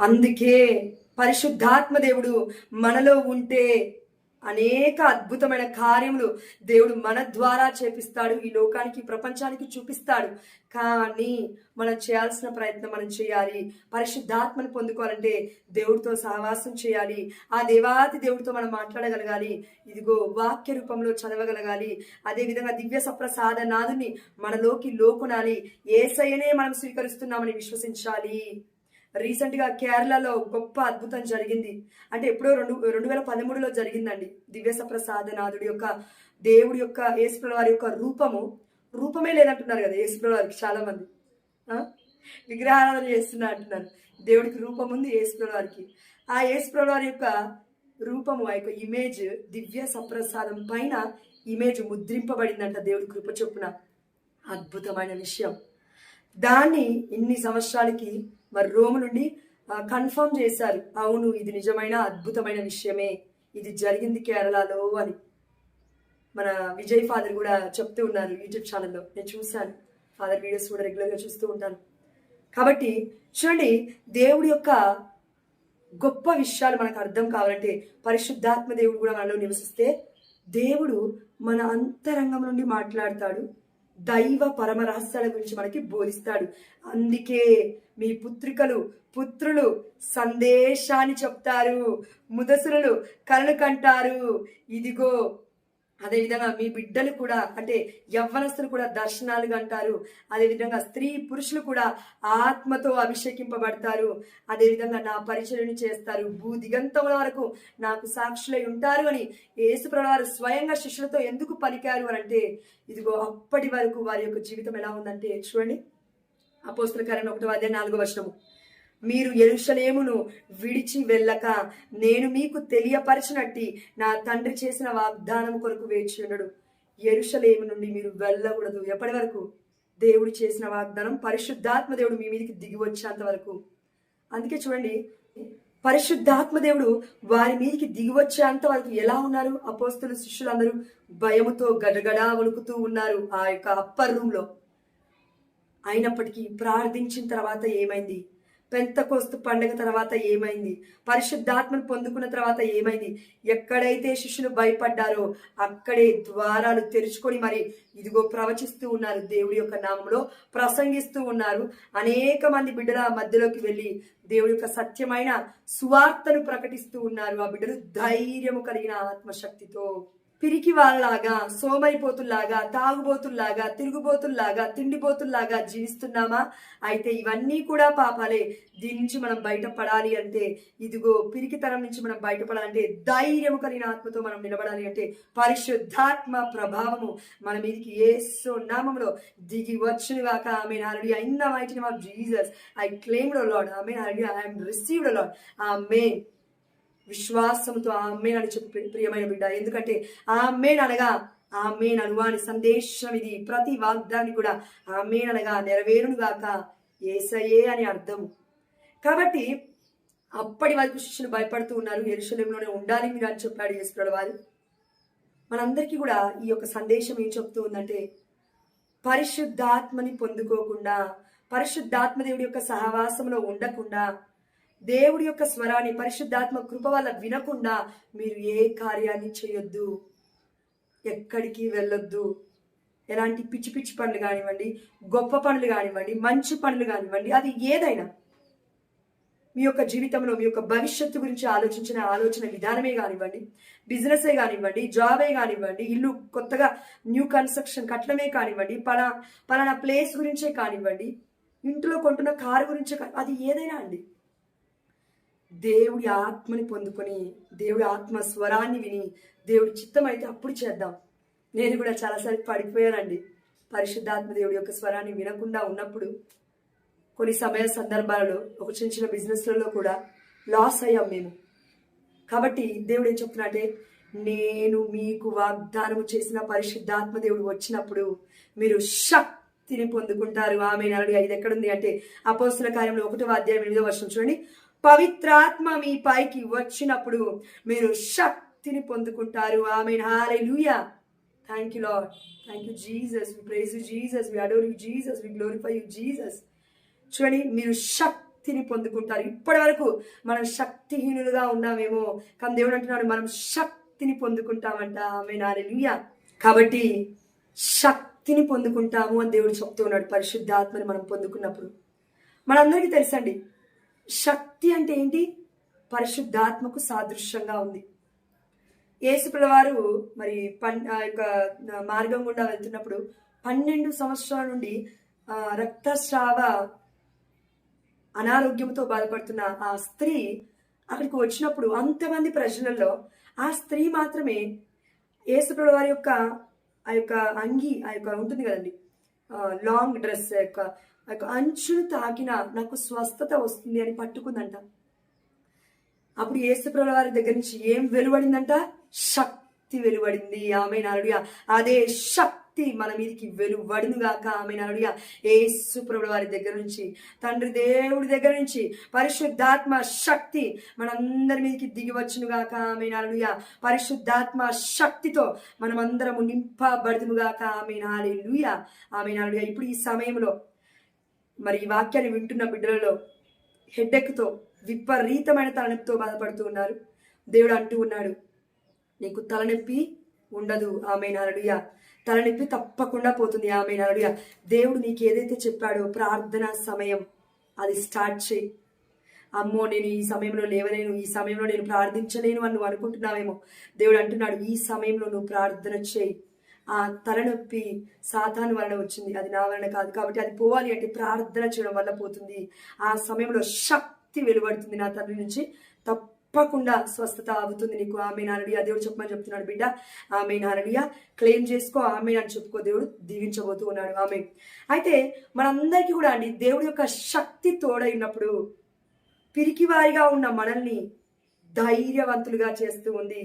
అందుకే పరిశుద్ధాత్మ దేవుడు మనలో ఉంటే అనేక అద్భుతమైన కార్యములు దేవుడు మన ద్వారా చేపిస్తాడు ఈ లోకానికి ప్రపంచానికి చూపిస్తాడు. కానీ మనం చేయాల్సిన ప్రయత్నం మనం చేయాలి. పరిశుద్ధాత్మను పొందుకోవాలంటే దేవుడితో సహవాసం చేయాలి. ఆ దేవాతి దేవుడితో మనం మాట్లాడగలగాలి. ఇదిగో వాక్య రూపంలో చదవగలగాలి. అదేవిధంగా దివ్య సప్రసాద నాదుని మనలోకి లోకునాలి. ఏసయ్యనే మనం స్వీకరిస్తున్నామని విశ్వసించాలి. రీసెంట్గా కేరళలో గొప్ప అద్భుతం జరిగింది. అంటే ఎప్పుడో రెండు రెండు వేల పదమూడులో జరిగిందండి. దివ్యసప్రసాదనాథుడి యొక్క దేవుడి యొక్క యేసుప్రభు వారి యొక్క రూపము. రూపమే లేదంటున్నారు కదా యేసుప్రభు వారికి చాలామంది విగ్రహారాధన చేస్తున్నా అంటున్నారు. దేవుడికి రూపం ఉంది యేసుప్రభు వారికి ఆ యేసుప్రభు వారి యొక్క రూపము ఆ యొక్క ఇమేజ్ దివ్య సప్రసాదం పైన ఇమేజ్ ముద్రింపబడిందంట దేవుడి కృప చొప్పున. అద్భుతమైన విషయం. దాన్ని ఇన్ని సంవత్సరాలకి మరి రోము నుండి కన్ఫర్మ్ చేశారు. అవును ఇది నిజమైన అద్భుతమైన విషయమే. ఇది జరిగింది కేరళలో అని. మన విజయ్ ఫాదర్ కూడా చెప్తూ ఉన్నారు యూట్యూబ్ ఛానల్లో. నేను చూశాను. ఫాదర్ వీడియోస్ కూడా రెగ్యులర్గా చూస్తూ ఉంటాను. కాబట్టి చూడండి దేవుడి యొక్క గొప్ప విషయాలు మనకు అర్థం కావాలంటే పరిశుద్ధాత్మ దేవుడు కూడా మనలో నివసిస్తే దేవుడు మన అంతరంగం నుండి మాట్లాడతాడు. దైవ పరమరహస్యాల గురించి మనకి బోధిస్తాడు. అందుకే మీ పుత్రికలు పుత్రులు సందేశాన్ని చెప్తారు. ముదసులు కలలు కంటారు. ఇదిగో అదేవిధంగా మీ బిడ్డలు కూడా అంటే యవ్వనస్తులు కూడా దర్శనాలుగా అంటారు. అదేవిధంగా స్త్రీ పురుషులు కూడా ఆత్మతో అభిషేకింపబడతారు. అదేవిధంగా నా పరిచయం చేస్తారు. భూ దిగంతముల వరకు నాకు సాక్షులై ఉంటారు అని యేసుప్రవారు స్వయంగా శిష్యులతో ఎందుకు పలికారు అని అంటే ఇదిగో అప్పటి వరకు వారి యొక్క జీవితం ఎలా ఉందంటే చూడండి. అపోస్తుల కార్యం ఒకటో అదే నాలుగో వర్షము మీరు ఎరుషలేమును విడిచి వెళ్ళక నేను మీకు తెలియపరచినట్టి నా తండ్రి చేసిన వాగ్దానం కొరకు వేచి ఉండడు. ఎరుషలేము నుండి మీరు వెళ్ళకూడదు. ఎప్పటి వరకు? దేవుడు చేసిన వాగ్దానం పరిశుద్ధాత్మ దేవుడు మీ మీదకి దిగి వచ్చేంత వరకు. అందుకే చూడండి పరిశుద్ధాత్మ దేవుడు వారి మీదకి దిగి వచ్చేంత వరకు ఎలా ఉన్నారు? అపోస్తులు శిష్యులందరూ భయముతో గడగడా వణుకుతూ ఉన్నారు ఆ యొక్క అప్పర్ రూమ్లో అయినప్పటికీ ప్రార్థించిన తర్వాత ఏమైంది? పెంతకోస్తు పండుగ తర్వాత ఏమైంది? పరిశుద్ధాత్మను పొందుకున్న తర్వాత ఏమైంది? ఎక్కడైతే శిష్యులు భయపడ్డారో అక్కడే ద్వారాలు తెరుచుకొని మరి ఇదిగో ప్రవచిస్తూ ఉన్నారు దేవుడి యొక్క నామంలో ప్రసంగిస్తూ ఉన్నారు. అనేక మంది బిడ్డల మధ్యలోకి వెళ్ళి దేవుడి యొక్క సత్యమైన సువార్తను ప్రకటిస్తూ ఉన్నారు. ఆ బిడ్డలు ధైర్యము కలిగిన ఆత్మశక్తితో. పిరికి వాళ్ళలాగా సోమరిపోతుల్లాగా తాగుబోతుల్లాగా తిరుగుబోతుల్లాగా తిండిపోతుల్లాగా జీవిస్తున్నామా? అయితే ఇవన్నీ కూడా పాపాలే. దీని నుంచి మనం బయటపడాలి అంటే ఇదిగో పిరికితనం నుంచి మనం బయటపడాలంటే ధైర్యము కలిగిన ఆత్మతో మనం నిలబడాలి అంటే పరిశుద్ధాత్మ ప్రభావము మన మీదకి ఏసు నామంలో దిగి వచ్చును ఆమె ఆల్రెడీ అయిన mighty of Jesus I claim Lord ఆమె already I am received Lord ఆమె విశ్వాసంతో ఆమె అని చెప్పి ప్రియమైన బిడ్డ. ఎందుకంటే ఆమె అనగా ఆమె అనువాని సందేశం ఇది. ప్రతి వాగ్దాన్ని కూడా ఆమె అనగా నెరవేరునుగాక ఏసయే అని అర్థం. కాబట్టి అప్పటి వరకు శిష్యులు భయపడుతూ ఉన్నారు. ఎరుశలంలోనే ఉండాలి మీరు అని చెప్పాడు యేసుప్రభు వారు. మనందరికీ కూడా ఈ యొక్క సందేశం ఏం చెప్తూ ఉందంటే పరిశుద్ధాత్మని పొందుకోకుండా పరిశుద్ధాత్మ దేవుడి యొక్క సహవాసంలో ఉండకుండా దేవుడి యొక్క స్వరాన్ని పరిశుద్ధాత్మ కృప వల్ల వినకుండా మీరు ఏ కార్యాన్ని చేయొద్దు. ఎక్కడికి వెళ్ళొద్దు. ఎలాంటి పిచ్చి పిచ్చి పనులు కానివ్వండి గొప్ప పనులు కానివ్వండి మంచి పనులు కానివ్వండి అది ఏదైనా. మీ యొక్క జీవితంలో మీ యొక్క భవిష్యత్తు గురించి ఆలోచించిన ఆలోచన విధానమే కానివ్వండి బిజినెసే కానివ్వండి జాబే కానివ్వండి ఇల్లు కొత్తగా న్యూ కన్స్ట్రక్షన్ కట్టడమే కానివ్వండి పలా పలానా ప్లేస్ గురించే కానివ్వండి ఇంట్లో కొంటున్న కారు గురించే అది ఏదైనా అండి. దేవుడి ఆత్మని పొందుకొని దేవుడి ఆత్మ స్వరాన్ని విని దేవుడి చిత్తం అయితే అప్పుడు చేద్దాం. నేను కూడా చాలాసార్లు పడిపోయానండి. పరిశుద్ధాత్మ దేవుడి యొక్క స్వరాన్ని వినకుండా ఉన్నప్పుడు కొన్ని సమయ సందర్భాలలో ఒక చిన్న చిన్న బిజినెస్లలో కూడా లాస్ అయ్యాం మేము. కాబట్టి దేవుడు ఏం చెప్తున్నట్టే నేను మీకు వాగ్దానం చేసిన పరిశుద్ధాత్మ దేవుడు వచ్చినప్పుడు మీరు శక్తిని పొందుకుంటారు. ఆమె నలుడు ఐదు ఎక్కడుంది అంటే అపోస్తుల కార్యంలో ఒకటో అధ్యాయం ఎనిమిదో వర్షం చూడండి. పవిత్రాత్మ మీ పైకి వచ్చినప్పుడు మీరు శక్తిని పొందుకుంటారు. ఆమె hallelujah thank you Lord thank you Jesus we praise you Jesus we adore you Jesus we glorify you Jesus చూడండి మీరు శక్తిని పొందుకుంటారు. ఇప్పటి వరకు మనం శక్తిహీనులుగా ఉన్నామేమో. కానీ దేవుడు అంటున్నాడు మనం శక్తిని పొందుకుంటామంట. ఆమె నాలుయ కాబట్టి శక్తిని పొందుకుంటాము అని దేవుడు చెప్తూ ఉన్నాడు పరిశుద్ధాత్మని మనం పొందుకున్నప్పుడు. మనందరికీ తెలుసండి శక్తి అంటే ఏంటి? పరిశుద్ధాత్మకు సాదృశ్యంగా ఉంది. యేసుప్రభు వారు మరి పన్ ఆ యొక్క మార్గం గుండా వెళ్తున్నప్పుడు పన్నెండు సంవత్సరాల నుండి రక్తస్రావ అనారోగ్యంతో బాధపడుతున్న ఆ స్త్రీ అక్కడికి వచ్చినప్పుడు అంతమంది ప్రజలలో ఆ స్త్రీ మాత్రమే యేసుప్రభు వారి యొక్క ఆ యొక్క అంగి ఆ యొక్క ఉంటుంది కదండి లాంగ్ డ్రెస్ యొక్క ఆ అంచును తాకిన నాకు స్వస్థత వస్తుంది అని పట్టుకుందంట. అప్పుడు యేసుప్రభు వారి దగ్గర నుంచి ఏం వెలువడిందంట? శక్తి వెలువడింది. ఆమె నాలుడిగా అదే శక్తి మన మీదకి వెలువడింది గాక. ఆమె నాలుడిగా ఏసుప్రభుల వారి దగ్గర నుంచి తండ్రి దేవుడి దగ్గర నుంచి పరిశుద్ధాత్మ శక్తి మనందరి మీదకి దిగి గాక. ఆమె నాలుడిగా పరిశుద్ధాత్మ శక్తితో మనమందరము నింపబడుతుము ఆమె నాలుడిగా ఆమె నాలుడిగా ఇప్పుడు ఈ సమయంలో మరి ఈ వాక్యాన్ని వింటున్న బిడ్డలలో హెడ్డెక్తో విపరీతమైన తలనొప్పితో బాధపడుతూ ఉన్నారు. దేవుడు అంటూ ఉన్నాడు నీకు తలనొప్పి ఉండదు. ఆమె నలుడియ తలనొప్పి తప్పకుండా పోతుంది. ఆమె నలుడియ దేవుడు నీకు ఏదైతే చెప్పాడో ప్రార్థన సమయం అది స్టార్ట్ చేయి. అమ్మో నేను ఈ సమయంలో లేవలేను ఈ సమయంలో నేను ప్రార్థించలేను అని నువ్వు అనుకుంటున్నావేమో. దేవుడు అంటున్నాడు ఈ సమయంలో నువ్వు ప్రార్థన చేయి. ఆ తలనొప్పి సాతాను వలన వచ్చింది. అది నా వలన కాదు కాబట్టి అది పోవాలి అంటే ప్రార్థన చేయడం వల్ల పోతుంది. ఆ సమయంలో శక్తి వెలువడుతుంది నా తండ్రి నుంచి. తప్పకుండా స్వస్థత అవుతుంది నీకు. ఆమె నారడియా దేవుడు చెప్పమని చెప్తున్నాడు బిడ్డ. ఆమె నారడియా క్లెయిమ్ చేసుకో ఆమె అని చెప్పుకో దేవుడు. దీవించబోతూ ఉన్నాడు. ఆమె అయితే మనందరికీ కూడా అండి దేవుడి యొక్క శక్తి తోడైనప్పుడు పిరికివారిగా ఉన్న మనల్ని ధైర్యవంతులుగా చేస్తూ ఉంది.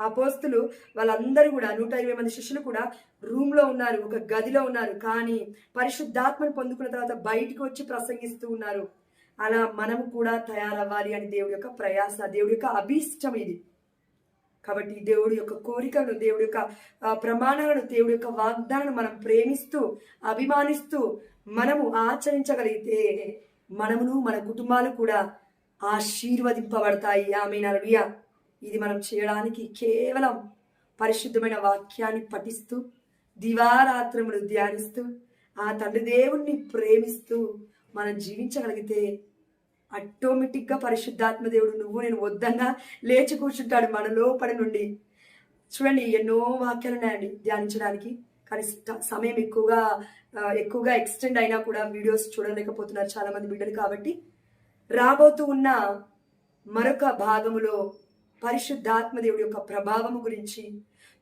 ఆ పోస్తులు వాళ్ళందరూ కూడా నూట ఇరవై మంది శిష్యులు కూడా రూమ్లో ఉన్నారు ఒక గదిలో ఉన్నారు. కానీ పరిశుద్ధాత్మను పొందుకున్న తర్వాత బయటికి వచ్చి ప్రసంగిస్తూ ఉన్నారు. అలా మనము కూడా తయారవ్వాలి అని దేవుడి యొక్క ప్రయాస దేవుడి యొక్క అభీష్టం ఇది. కాబట్టి దేవుడి యొక్క కోరికను దేవుడి యొక్క ప్రమాణాలను దేవుడి యొక్క వాగ్దానాలను మనం ప్రేమిస్తూ అభిమానిస్తూ మనము ఆచరించగలిగితే మనమును మన కుటుంబాలు కూడా ఆశీర్వదింపబడతాయి. ఆమె నలుడియా ఇది మనం చేయడానికి కేవలం పరిశుద్ధమైన వాక్యాన్ని పఠిస్తూ దివారాత్రములు ధ్యానిస్తూ ఆ తండ్రి దేవుణ్ణి ప్రేమిస్తూ మనం జీవించగలిగితే ఆటోమేటిక్గా పరిశుద్ధాత్మ దేవుడు నువ్వు నేను వద్దన్నా లేచి కూర్చుంటాడు మన లోపల నుండి. చూడండి ఎన్నో వాక్యాలు ఉన్నాయండి ధ్యానించడానికి. కానీ సమయం ఎక్కువగా ఎక్కువగా ఎక్స్టెండ్ అయినా కూడా వీడియోస్ చూడలేకపోతున్నారు చాలామంది బిడ్డలు కాబట్టి రాబోతూ ఉన్న మరొక భాగములో పరిశుద్ధాత్మ దేవుడి యొక్క ప్రభావము గురించి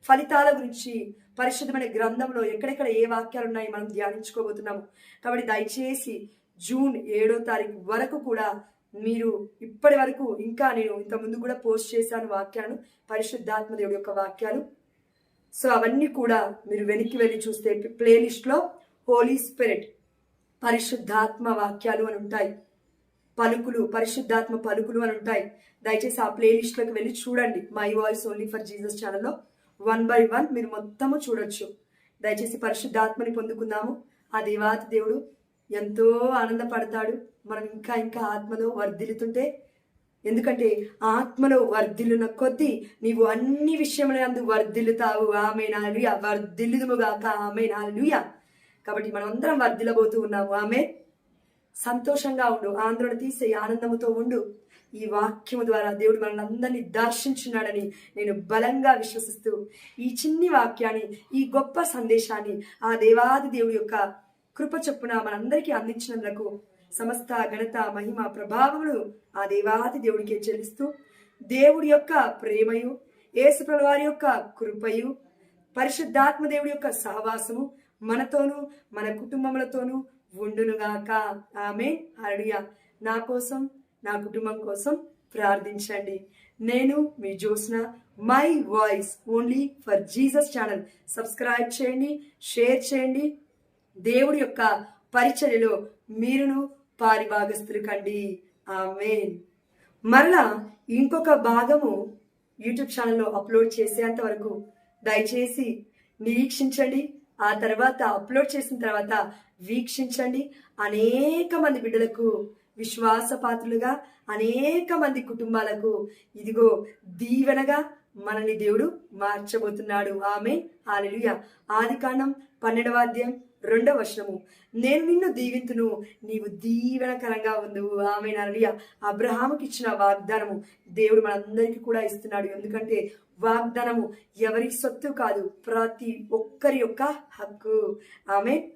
ఫలితాల గురించి పరిశుద్ధమైన గ్రంథంలో ఎక్కడెక్కడ ఏ వాక్యాలు ఉన్నాయి మనం ధ్యానించుకోబోతున్నాము. కాబట్టి దయచేసి జూన్ ఏడో తారీఖు వరకు కూడా మీరు ఇప్పటి వరకు ఇంకా నేను ఇంత ముందు కూడా పోస్ట్ చేశాను వాక్యాలను పరిశుద్ధాత్మ దేవుడి యొక్క వాక్యాలు. సో అవన్నీ కూడా మీరు వెనక్కి వెళ్ళి చూస్తే ప్లేలిస్ట్లో హోలీ స్పిరిట్ పరిశుద్ధాత్మ వాక్యాలు అని ఉంటాయి. పలుకులు పరిశుద్ధాత్మ పలుకులు అని ఉంటాయి. దయచేసి ఆ ప్లేలిస్ట్లోకి వెళ్ళి చూడండి. My voice only for Jesus ఛానల్లో వన్ బై వన్ మీరు మొత్తము చూడొచ్చు. దయచేసి పరిశుద్ధాత్మని పొందుకుందాము. ఆ దేవాతి దేవుడు ఎంతో ఆనందపడతాడు. మనం ఇంకా ఇంకా ఆత్మలో వర్ధిల్లుతుంటే ఎందుకంటే ఆత్మలో వర్ధిల్లున కొద్దీ నీవు అన్ని విషయముల అందు వర్ధిల్లుతావు. ఆమె నాలుయ వర్ధిల్లుదుముగాక ఆమె నాలుయ కాబట్టి మనం అందరం వర్ధిల్లబోతూ ఉన్నాము. ఆమె సంతోషంగా ఉండు ఆంధ్రుడు తీసే ఆనందముతో ఉండు. ఈ వాక్యము ద్వారా దేవుడు మనల్ని అందరినీ దర్శించున్నాడని నేను బలంగా విశ్వసిస్తూ ఈ చిన్ని వాక్యాన్ని ఈ గొప్ప సందేశాన్ని ఆ దేవాది దేవుడి యొక్క కృప చొప్పున మనందరికీ అందించినందుకు సమస్త ఘనత మహిమ ప్రభావములు ఆ దేవాది దేవుడికే చెల్లిస్తూ దేవుడి యొక్క ప్రేమయు యేసుప్రభు వారి యొక్క కృపయు పరిశుద్ధాత్మ దేవుడి యొక్క సహవాసము మనతోనూ మన కుటుంబములతోనూ ఉండునుగాక. ఆమె అడియ నా కోసం నా కుటుంబం కోసం ప్రార్థించండి. నేను మీ Jyotsna my voice only for Jesus channel. Subscribe చేయండి షేర్ చేయండి. దేవుడి యొక్క పరిచర్యలో మీరును పారిభాగస్తులు కండి. ఆమెన్. మరలా ఇంకొక భాగము యూట్యూబ్ ఛానల్లో అప్లోడ్ చేసేంత వరకు దయచేసి నిరీక్షించండి. ఆ తర్వాత అప్లోడ్ చేసిన తర్వాత వీక్షించండి. అనేక మంది బిడ్డలకు విశ్వాసపాత్రులుగా అనేక మంది కుటుంబాలకు ఇదిగో దీవెనగా మనల్ని దేవుడు మార్చబోతున్నాడు. ఆమె హాలెలుయ ఆది కాండం పన్నెండవ అధ్యాయం రెండవ వచనము. నేను నిన్ను దీవింతును నీవు దీవెనకరంగా ఉందువు. ఆమె నలియ అబ్రహాముకి ఇచ్చిన వాగ్దానము దేవుడు మనందరికీ కూడా ఇస్తున్నాడు. ఎందుకంటే వాగ్దానము ఎవరి సొత్తు కాదు ప్రతి ఒక్కరి యొక్క హక్కు. ఆమె